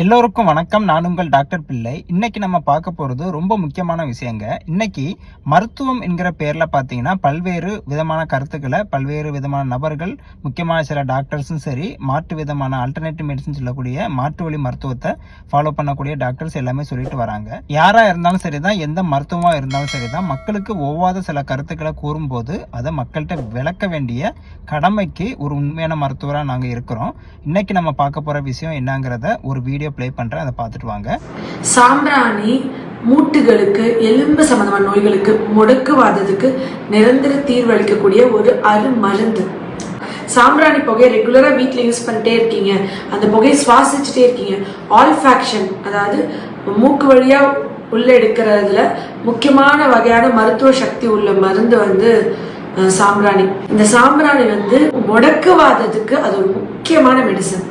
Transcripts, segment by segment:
எல்லோருக்கும் வணக்கம். நான் உங்கள் டாக்டர் பிள்ளை. இன்னைக்கு நம்ம பார்க்க போகிறது ரொம்ப முக்கியமான விஷயங்க. இன்னைக்கு மருத்துவம் என்கிற பேரில் பார்த்தீங்கன்னா பல்வேறு விதமான கருத்துக்களை பல்வேறு விதமான நபர்கள் முக்கியமான சில டாக்டர்ஸும் சரி மாற்று விதமான ஆல்டர்னேட்டிவ் மெடிசன் சொல்லக்கூடிய மாற்று வழி மருத்துவத்தை ஃபாலோ பண்ணக்கூடிய டாக்டர்ஸ் எல்லாமே சொல்லிட்டு வராங்க. யாராக இருந்தாலும் சரி தான் எந்த மருத்துவமாக இருந்தாலும் சரி தான் மக்களுக்கு ஒவ்வாத சில கருத்துக்களை கூறும்போது அதை மக்கள்கிட்ட விளக்க வேண்டிய கடமைக்கு ஒரு உண்மையான மருத்துவராக நாங்கள் இருக்கிறோம். இன்னைக்கு நம்ம பார்க்க போகிற விஷயம் என்னங்கிறத ஒரு வீடியோ ப்ளே பண்றேன் அதை பார்த்துட்டு வாங்க. சாம்பிராணி மூட்டுகளுக்கு எலும்பு சம்பந்தமான நோய்களுக்கு முடக்குவாதத்துக்கு நிரந்தர தீர்வு அளிக்கக்கூடிய ஒரு மருந்து சாம்பிராணி புகையை ரெகுலரா வீட்ல யூஸ் பண்ணிட்டே இருக்கீங்க. அந்த புகையை சுவாசிச்சுட்டே இருக்கீங்க. ஆல் ஃபேக்ஷன் அதாவது மூக்கு வழியா உள்ள எடுக்கிறதுல முக்கியமான வகையான மருத்துவ சக்தி உள்ள மருந்து வந்து அஹ், சாம்பிராணி. இந்த சாம்பிராணி வந்து முடக்குவாதத்துக்கு அது ஒரு முக்கியமான மெடிசன்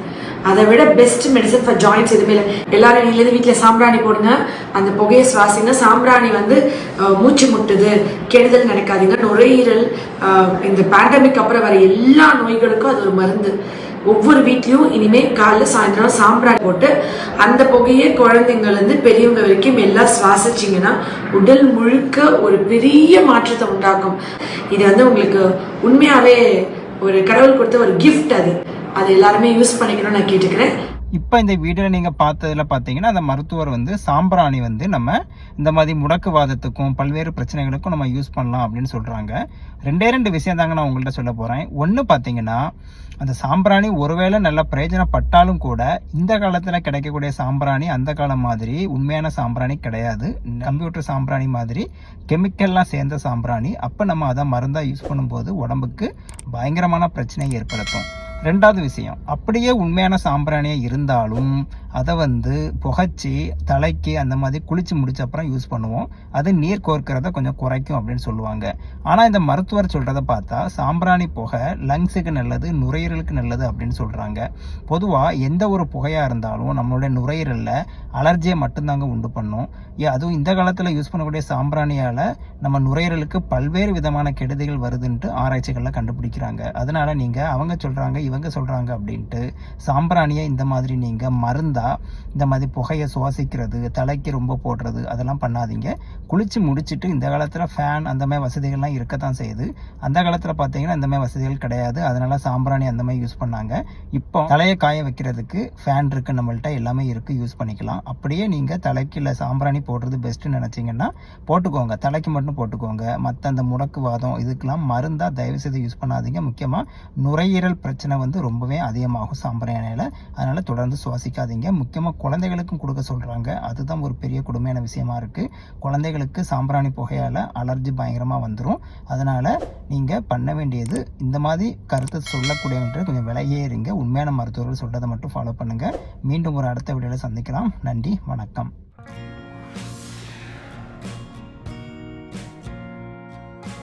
அதை விட பெஸ்ட் மெடிசன் ஃபார் ஜாயின்ஸ் எதுவுமே இல்லை. எல்லாரும் நீங்களே வீட்டில் சாம்பிராணி போடுங்க. அந்த புகையை சுவாசிங்க சாம்பிராணி வந்து அஹ், மூச்சு முட்டுது கெடுதல் நினைக்காதீங்க. நுரையீரல் இந்த பேண்டமிக் அப்புறம் வர எல்லா நோய்களுக்கும் அது ஒரு மருந்து. ஒவ்வொரு வீட்லேயும் இனிமேல் காலைல சாயந்தரம் சாம்பிராணி போட்டு அந்த புகையை குழந்தைங்கள்லேருந்து பெரியவங்க வரைக்கும் எல்லாம் சுவாசிச்சீங்கன்னா உடல் முழுக்க ஒரு பெரிய மாற்றத்தை உண்டாக்கும். இது வந்து உங்களுக்கு உண்மையாவே ஒரு கடவுள் கொடுத்த ஒரு கிஃப்ட் அது. அது எல்லாருமே யூஸ் பண்ணிக்கணும்னு நான் கேட்டுக்கிறேன். இப்போ இந்த வீடியோவில் நீங்கள் பார்த்ததுல பார்த்தீங்கன்னா அந்த மருத்துவர் வந்து சாம்பிராணி வந்து நம்ம இந்த மாதிரி முடக்குவாதத்துக்கும் பல்வேறு பிரச்சனைகளுக்கும் நம்ம யூஸ் பண்ணலாம் அப்படின்னு சொல்கிறாங்க ரெண்டே ரெண்டு விஷயம் தாங்க நான் உங்கள்கிட்ட சொல்ல போகிறேன் ஒன்று பார்த்தீங்கன்னா அந்த சாம்பிராணி ஒருவேளை நல்ல பிரயோஜனப்பட்டாலும் கூட இந்த காலத்தில் கிடைக்கக்கூடிய சாம்பிராணி அந்த காலம் மாதிரி உண்மையான சாம்பிராணி கிடையாது. கம்ப்யூட்டர் சாம்பிராணி மாதிரி கெமிக்கல்லாம் சேர்ந்த சாம்பிராணி. அப்போ நம்ம அதை மருந்தாக யூஸ் பண்ணும்போது உடம்புக்கு பயங்கரமான பிரச்சனையை ஏற்படுத்தும். ரெண்டாவது விஷயம் அப்படியே உண்மையான சாம்பிராணியாக இருந்தாலும் அதை வந்து புகைச்சி தலைக்கு அந்த மாதிரி குளித்து முடிச்ச அப்புறம் யூஸ் பண்ணுவோம். அது நீர் கோர்க்கிறத கொஞ்சம் குறைக்கும் அப்படின்னு சொல்லுவாங்க. ஆனால் இந்த மருத்துவர் சொல்கிறத பார்த்தா சாம்பிராணி புகை லங்ஸுக்கு நல்லது நுரையீரலுக்கு நல்லது அப்படின்னு சொல்கிறாங்க பொதுவாக எந்த ஒரு புகையாக இருந்தாலும் நம்மளுடைய நுரையீரலில் அலர்ஜியை மட்டும்தாங்க உண்டு பண்ணும். அதுவும் இந்த காலத்தில் யூஸ் பண்ணக்கூடிய சாம்பிராணியால் நம்ம நுரையீரலுக்கு பல்வேறு விதமான கெடுதிகள் வருதுன்ட்டு ஆராய்ச்சிகளில் கண்டுபிடிக்கிறாங்க. அதனால் நீங்கள் அவங்க சொல்கிறாங்க இவங்க சொல்கிறாங்க அப்படின்ட்டு சாம்பிராணியை இந்த மாதிரி நீங்கள் மருந்தா இந்த மாதிரி புகையை சுவாசிக்கிறது தலைக்கு ரொம்ப போடுறது அதெல்லாம் பண்ணாதீங்க. குளிச்சு முடிச்சுட்டு இந்த காலத்தில் ஃபேன் அந்த மாதிரி வசதிகள்லாம் இருக்கத்தான் செய்யுது. அந்த காலத்தில் பார்த்தீங்கன்னா இந்த மாதிரி வசதிகள் கிடையாது. அதனால சாம்பிராணி அந்த மாதிரி யூஸ் பண்ணாங்க. இப்போ தலையை காய வைக்கிறதுக்கு ஃபேன் இருக்கு நம்மள்ட்ட எல்லாமே இருக்கு யூஸ் பண்ணிக்கலாம். அப்படியே நீங்கள் தலைக்கு இல்லை சாம்பிராணி போடுறது பெஸ்ட்டுன்னு நினச்சிங்கன்னா போட்டுக்கோங்க. தலைக்கு மட்டும் போட்டுக்கோங்க. மற்ற அந்த முடக்குவாதம் இதுக்கெல்லாம் மருந்தா தயவு செய்து யூஸ் பண்ணாதீங்க. முக்கியமாக நுரையீரல் பிரச்சனை வந்து ரொம்பவே அதிகமாகும் சாம்பிராணியில அதனால் தொடர்ந்து சுவாசிக்காதீங்க. முக்கியமாக குழந்தைகளுக்கும் கொடுக்க சொல்கிறாங்க அதுதான் ஒரு பெரிய கொடுமையான விஷயமா இருக்குது குழந்தைகளுக்கு சாம்பிராணி புகையால் அலர்ஜி பயங்கரமாக வந்துடும் அதனால் நீங்கள் பண்ண வேண்டியது இந்த மாதிரி கருத்தை சொல்லக்கூடியவன்ற கொஞ்சம் விலையே இருங்க. உண்மையான மருத்துவர்கள் சொல்கிறத மட்டும் ஃபாலோ பண்ணுங்கள் மீண்டும் ஒரு அடுத்த வீடியோவில் சந்திக்கலாம். நன்றி. வணக்கம்.